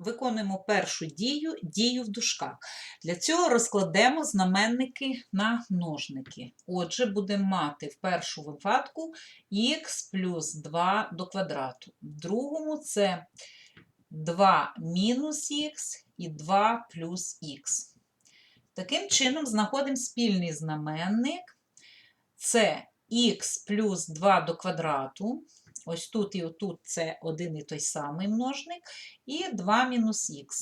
Виконуємо першу дію, дію в дужках. Для цього розкладемо знаменники на множники. Отже, будемо мати в першому випадку х плюс 2 до квадрату. В другому це 2 мінус х і 2 плюс х. Таким чином, знаходимо спільний знаменник. Це х плюс 2 до квадрату. Ось тут і отут це один і той самий множник, і 2 мінус х.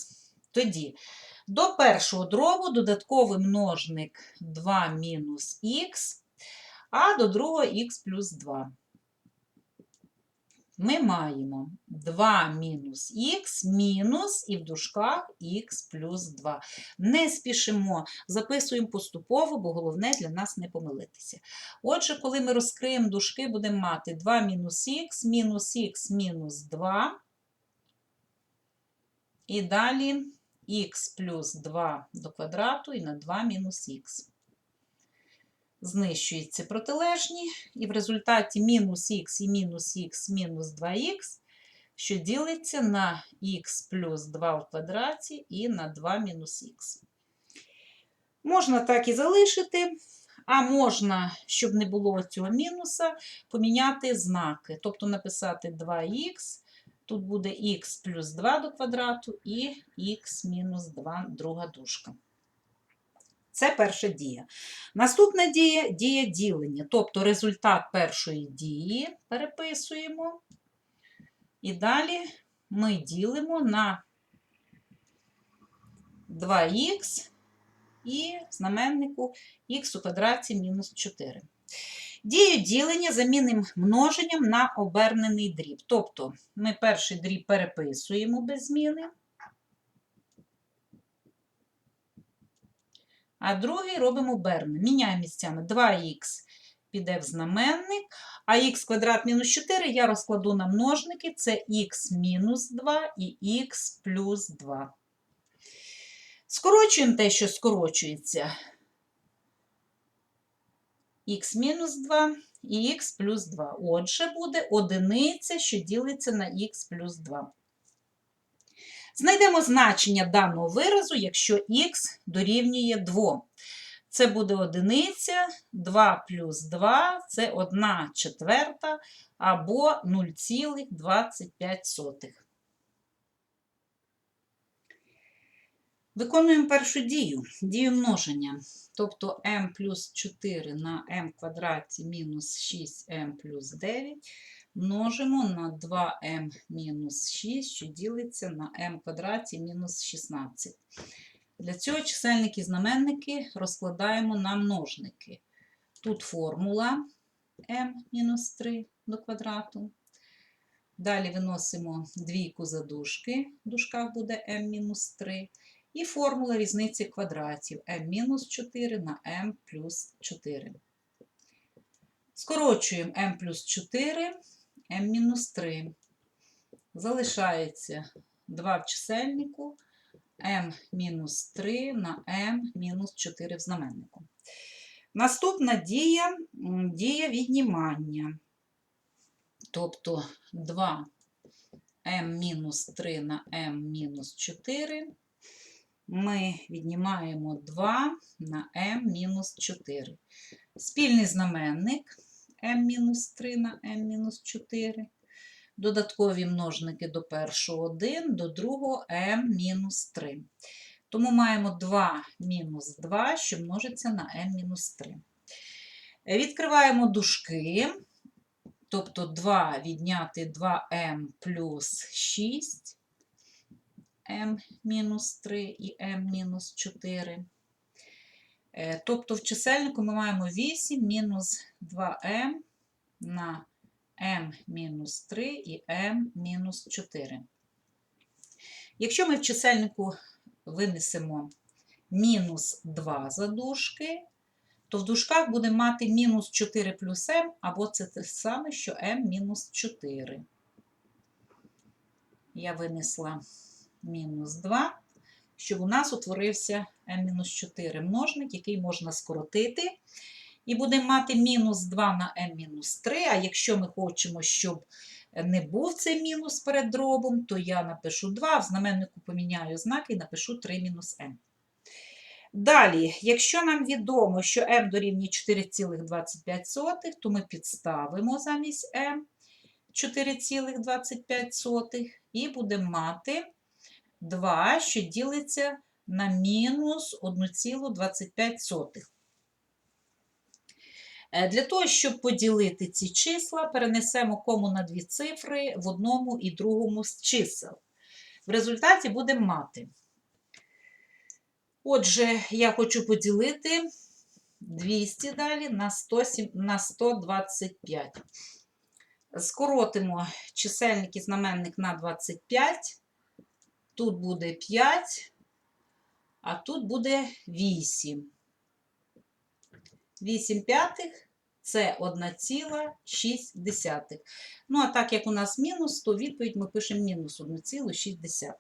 Тоді до першого дробу додатковий множник 2 мінус х, а до другого х плюс 2. Ми маємо 2 мінус х мінус і в дужках х плюс 2. Не спішимо, записуємо поступово, бо головне для нас не помилитися. Отже, коли ми розкриємо дужки, будемо мати 2 мінус х, мінус х мінус 2. І далі х плюс 2 до квадрату і на 2 мінус х. Знищуються протилежні, і в результаті мінус х і мінус х мінус 2х, що ділиться на х плюс 2 в квадраті і на 2 мінус х. Можна так і залишити, а можна, щоб не було цього мінуса, поміняти знаки. Тобто написати 2х, тут буде х плюс 2 до квадрату і х мінус 2 друга дужка. Це перша дія. Наступна дія дія ділення. Тобто результат першої дії переписуємо. І далі ми ділимо на 2х і знаменнику х у квадраті мінус 4. Дію ділення замінимо множенням на обернений дріб. Тобто ми перший дріб переписуємо без зміни. А другий робимо обернений. Міняємо місцями 2х піде в знаменник, а х квадрат мінус 4 я розкладу на множники, це х мінус 2 і х плюс 2. Скорочуємо те, що скорочується. х мінус 2 і х плюс 2. Отже, буде одиниця, що ділиться на х плюс 2. Знайдемо значення даного виразу, якщо х дорівнює 2. Це буде одиниця, 2 плюс 2 це 1 четверта або 0,25. Виконуємо першу дію, дію множення. Тобто m плюс 4 на m квадраті мінус 6m плюс 9 множимо на 2m мінус 6, що ділиться на m квадраті мінус 16. Для цього чисельники і знаменники розкладаємо на множники. Тут формула m мінус 3 до квадрату. Далі виносимо двійку за дужки, в дужках буде m мінус 3. І формула різниці квадратів m мінус 4 на m плюс 4. Скорочуємо m плюс 4, m мінус 3. Залишається 2 в чисельнику, m-3 на m-4 в знаменнику. Наступна дія дія віднімання. Тобто 2 m-3 на m-4. Ми віднімаємо 2 на m-4. Спільний знаменник m-3 на m-4. Додаткові множники до першого 1, до другого m-3. Тому маємо 2 мінус 2, що множиться на m-3. Відкриваємо дужки, тобто 2 відняти 2m плюс 6, m-3 і m-4. Тобто в чисельнику ми маємо 8 мінус 2m на m-3 і m-4. Якщо ми в чисельнику винесемо мінус 2 задушки, то в дужках будемо мати мінус 4 плюс m, або це те саме, що m-4. Я винесла мінус 2 щоб у нас утворився m-4 множник, який можна скоротити. І будемо мати мінус 2 на m-3. А якщо ми хочемо, щоб не був цей мінус перед дробом, то я напишу 2, в знаменнику поміняю знаки і напишу 3 мінус m. Далі, якщо нам відомо, що m дорівнює 4,25, то ми підставимо замість m 4,25 і будемо мати 2, що ділиться на мінус 1,25. Е, Для того, щоб поділити ці числа, перенесемо кому на дві цифри в одному і другому з чисел. В результаті будемо мати. Отже, я хочу поділити 200 далі на, 107, на 125. Скоротимо чисельник і знаменник на 25. Тут буде 5, а тут буде 8. 8 п'ятих це 1,6. Ну, а так як у нас мінус, то відповідь ми пишемо мінус 1,6.